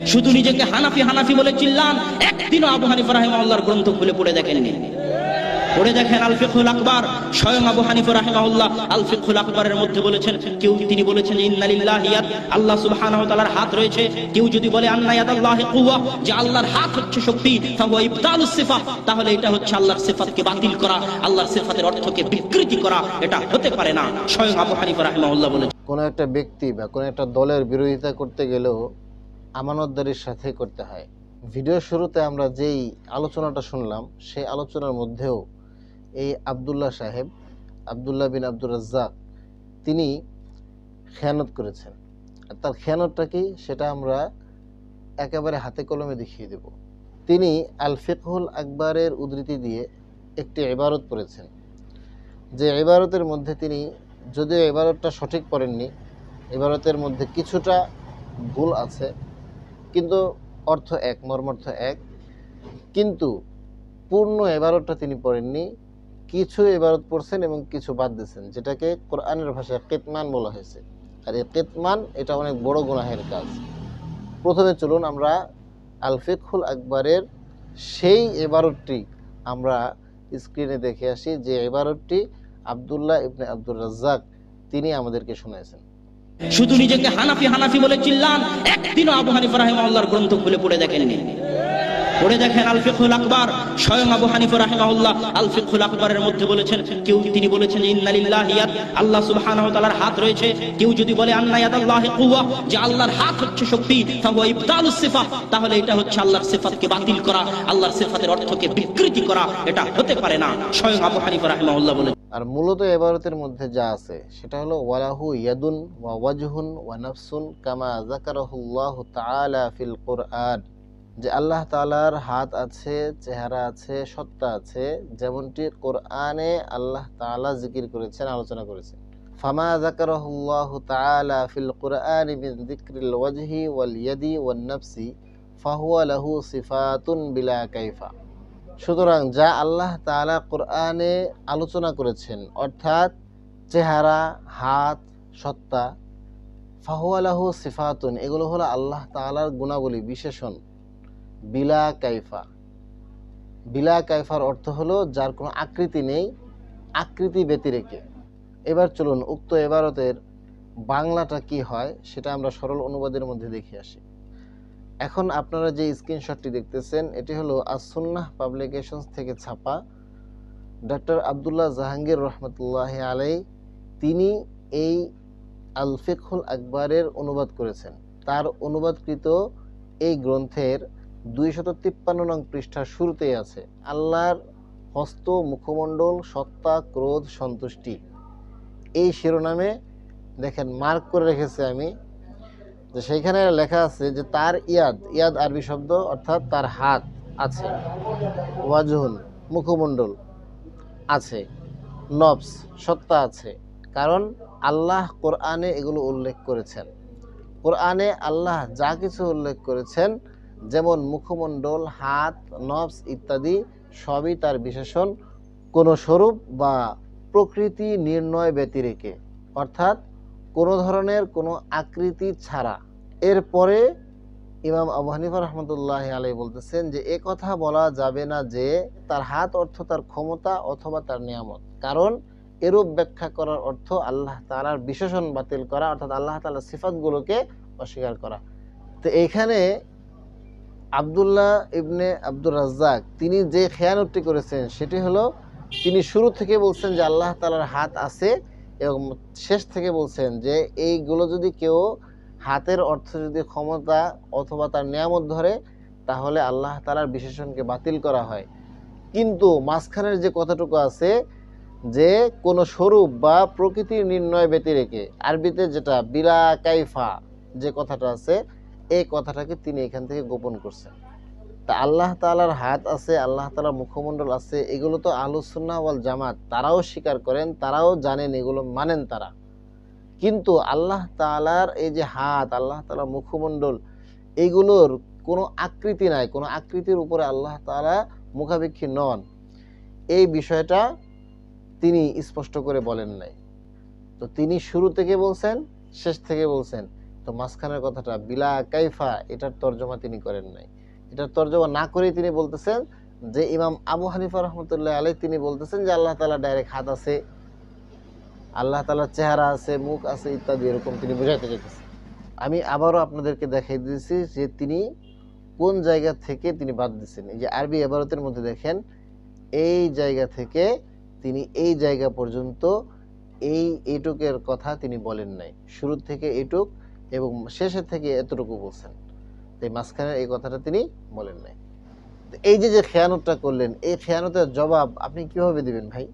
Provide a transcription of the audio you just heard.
শুধু নিজেকে হানাফি হানাফি বলে চিল্লান, একদিনও আবু হানিফা রাহিমাহুল্লাহর গ্রন্থ খুলে পড়ে দেখেননি। পড়ে দেখেন আল ফিকহুল আকবার, স্বয়ং আবু হানিফা রাহিমাহুল্লাহ আল ফিকহুল আকবরের মধ্যে বলেছেন, কেউ তিনি বলেছেন যে ইন্না লিল্লাহি ইয়াদ, আল্লাহ সুবহানাহু ওয়া তাআলার হাত রয়েছে। কেউ যদি বলে, আন্না ইয়াদাল্লাহি কুওয়া, যে আল্লাহর হাত হচ্ছে শক্তি, ফাহুয়া ইবতালুস সিফাত, তাহলে এটা হচ্ছে আল্লাহর সিফাতকে বাতিল করা, আল্লাহর সিফাতের অর্থকে বিকৃতি করা, এটা হতে পারে না। স্বয়ং আবু হানিফা রাহিমাহুল্লাহ বলেছেন। কোনো একটা ব্যক্তি বা কোনো একটা দলের বিরোধিতা করতে গেলেও আমানতদারির সাথে করতে হয়। ভিডিও শুরুতে আমরা যেই আলোচনাটা শুনলাম, সেই আলোচনার মধ্যেও এই আবদুল্লাহ সাহেব, আবদুল্লাহ বিন আব্দুর রাজ্জাক, তিনি খেয়ানত করেছেন। আর তার খেয়ানতটা কি, সেটা আমরা একেবারে হাতে কলমে দেখিয়ে দেব। তিনি আল আকবরের উদ্ধৃতি দিয়ে একটি ইবারত পড়েছেন। যে ইবারতের মধ্যে তিনি, যদিও এবারতটা সঠিক পড়েননি এবারতের মধ্যে কিছুটা ভুল আছে কিন্তু অর্থ এক মর্মার্থ এক। কিন্তু পূর্ণ এবারতটা তিনি পড়েননি, কিছু এবারত পড়ছেন এবং কিছু বাদ দিয়েছেন, যেটাকে কোরআনের ভাষায় কেতমান বলা হয়েছে। আর এই কেতমান, এটা অনেক বড় গুনাহের কাজ। প্রথমে চলুন আমরা আলফিকুল আকবরের সেই এবারতটি আমরা স্ক্রিনে দেখে আসি, যে এবারতটি আবদুল্লাহ ইবনে আব্দুর রাজ্জাক তিনি আমাদেরকে শুনেছেন শুধু নিজেকে হানাফি হানাফি বলে চিল্লান, একদিনও আবু হানিফা রাহিমাহুল্লাহর গ্রন্থ খুলে পড়ে দেখেননি। পড়ে দেখেন আল ফিকহুল আকবার, স্বয়ং আবু হানিফা রাহিমাহুল্লাহ আল ফিকহুল আকবরের মধ্যে বলেছেন, কেউ তিনি বলেছেন যে ইন্না লিল্লাহি ইয়াদ, আল্লাহ সুবহানাহু ওয়া তাআলার হাত রয়েছে। কেউ যদি বলে, আন্না ইয়াদাল্লাহি কুওয়া, যে আল্লাহর হাত হচ্ছে শক্তি, ফাহুয়া ইবতালুস সিফাত, তাহলে এটা হচ্ছে আল্লাহর সিফাতকে বাতিল করা, আল্লাহর সিফাতের অর্থকে বিকৃতি করা, এটা হতে পারে না। স্বয়ং আবু হানিফা রাহিমাহুল্লাহ বলেছেন। আর মূলত এবারতের মধ্যে যা আছে, সেটা হলো ওয়ালাহু ইয়াদুন ওয়া ওয়াজহুন ওয়া নাফসুন কামা যাকারাহুল্লাহু তাআলা ফিল কোরআন। যে আল্লাহ তাআলার হাত আছে, চেহারা আছে, সত্তা আছে, যেমনটি কোরআনে আল্লাহ তাআলা জিকির করেছেন, আলোচনা করেছেন। ফামা যাকারাহুল্লাহু তাআলা ফিল কোরআন মিন যিকরিল ওয়াজহি ওয়াল ইয়াদি ওয়ান নাফসি, ফাহুয়া লাহু সিফাতুন বিলা কাইফা। সুতরাং যা আল্লাহ তাআলা কোরআনে আলোচনা করেছেন, অর্থাৎ চেহারা, হাত, সত্তা ফাহুয়ালাহু সিফাতুন, এগুলো হলো আল্লাহ তাআলার গুণাবলী বিশেষণ। বিলা কাইফা। বিলা কাইফার অর্থ হলো যার কোনো আকৃতি নেই, আকৃতি ব্যতিরেকে। এবার চলুন উক্ত এবারতের বাংলাটা কি হয়, সেটা আমরা সরল অনুবাদের মধ্যে দেখে আসি। এখন আপনারা যে স্ক্রিনশটটি দেখতেছেন, এটি হলো আসুন্নাহ পাবলিকেশনস থেকে ছাপা। ডক্টর আবদুল্লাহ জাহাঙ্গীর রহমতুল্লাহ আলাই তিনি এই আল ফিকহুল আকবরের অনুবাদ করেছেন। তার অনুবাদকৃত এই গ্রন্থের দুইশত তিপ্পান্ন নং পৃষ্ঠার শুরুতেই আছে, আল্লাহর হস্ত, মুখমণ্ডল, সত্তা, ক্রোধ, সন্তুষ্টি। এই শিরোনামে দেখেন মার্ক করে রেখেছে আমি যে সেইখানে লেখা আছে যে তার ইয়াদ ইয়াদ আরবি শব্দ অর্থাৎ তার হাত আছে। ওয়াজহুল, মুখমণ্ডল আছে। নবস সত্তা আছে। কারণ আল্লাহ কোরআনে এগুলো উল্লেখ করেছেন। কোরআনে আল্লাহ যা কিছু উল্লেখ করেছেন, যেমন মুখমণ্ডল, হাত নবস ইত্যাদি, সবই তার বিশেষণ। কোনো স্বরূপ বা প্রকৃতি নির্ণয় ব্যতিরেকে। অর্থাৎ কোনো ধরনের কোনো আকৃতি ছাড়া। এরপরে ইমাম আবু হানিফা রহমতুল্লাহ আলাই বলতেছেন যে, এ কথা বলা যাবে না যে, তার হাত অর্থ তার ক্ষমতা অথবা তার নিয়ামত। কারণ এরূপ ব্যাখ্যা করার অর্থ আল্লাহ তালার বিশেষণ বাতিল করা, অর্থাৎ আল্লাহ তালার সিফাতগুলোকে অস্বীকার করা। তো এইখানে আবদুল্লাহ ইবনে আব্দুর রাজ্জাক, তিনি যে খেয়ানতটি করেছেন, সেটি হলো তিনি শুরু থেকে বলছেন যে, আল্লাহ তালার হাত আছে এবং শেষ থেকে বলছেন যে এইগুলো যদি কেউ হাতের অর্থ যদি ক্ষমতা অথবা তার নিয়ামত ধরে, তাহলে আল্লাহ তালার বিশেষণকে বাতিল করা হয়। কিন্তু মাঝখানের যে কথাটুকু আছে যে কোনো স্বরূপ বা প্রকৃতির নির্ণয় ব্যতিরেকে আরবিতে যেটা বিলা কাইফা যে কথাটা আছে, এই কথাটাকে তিনি এখান থেকে গোপন করছেন। তা আল্লাহ তালার হাত আছে, আল্লাহ তালার মুখমণ্ডল আছে, এগুলো তো আলোচনা ওয়াল জামাত। তারাও স্বীকার করেন, তারাও জানেন এগুলো মানেন তারা। কিন্তু আল্লাহ তালার এই যে হাত, আল্লাহ তালার মুখমণ্ডল, এগুলোর কোনো আকৃতি নাই, কোনো আকৃতির উপরে আল্লাহ তালা মুখাপেক্ষী নন। এই বিষয়টা তিনি স্পষ্ট করে বলেন নাই। তো তিনি শুরু থেকে বলছেন, শেষ থেকে বলছেন। তো মাঝখানের কথাটা, বিলা কাইফা, এটার তর্জমা তিনি করেন নাই। এটার তর্জমা না করেই তিনি বলতেছেন যে ইমাম আবু হানিফা রহমতুল্লাহ আলাই তিনি বলতেছেন যে আল্লাহ তালা ডাইরেক্ট হাত আছে, আল্লাহ তালার চেহারা আছে, মুখ আছে ইত্যাদি এরকম তিনি বোঝাইতে চাইতেছেন। আমি আবারও আপনাদেরকে দেখাই দিয়েছি যে তিনি কোন জায়গা থেকে তিনি বাদ দিচ্ছেন এই যে আরবি এবারতের মধ্যে দেখেন, এই জায়গা থেকে তিনি এই জায়গা পর্যন্ত এই এটুকের কথা তিনি বলেন নাই। শুরু থেকে এটুক এবং শেষের থেকে এতটুকু বলছেন। এই মাঝখানে এই কথাটা তিনি বলেন নাই। এই যে যে খেয়ানতটা করলেন, এই খেয়ানতের জবাব আপনি কীভাবে দিবেন ভাই?